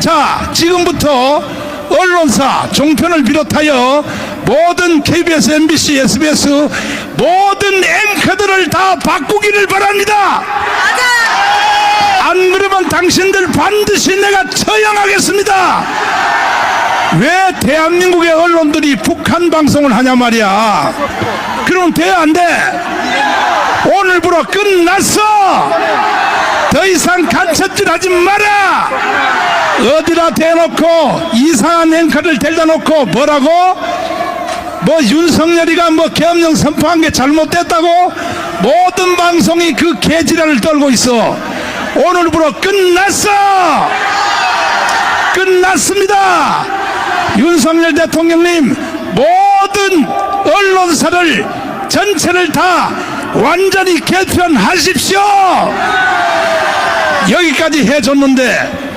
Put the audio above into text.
자, 지금부터 언론사 종편을 비롯하여 모든 KBS, MBC, SBS 모든 앵커들을 다 바꾸기를 바랍니다. 안 그러면 당신들 반드시 내가 처형하겠습니다. 왜 대한민국의 언론들이 북한 방송을 하냐 말이야. 그럼 돼, 안 돼? 오늘부로 끝났어! 더 이상 간첩질 하지 마라! 어디다 대놓고 이상한 앵커를 데려다 놓고 뭐라고? 뭐 윤석열이가 뭐 계엄령 선포한 게 잘못됐다고? 모든 방송이 그 개지랄을 떨고 있어. 오늘부로 끝났어! 끝났습니다! 윤석열 대통령님 모든 언론사를 전체를 다 완전히 개편하십시오! 여기까지 해줬는데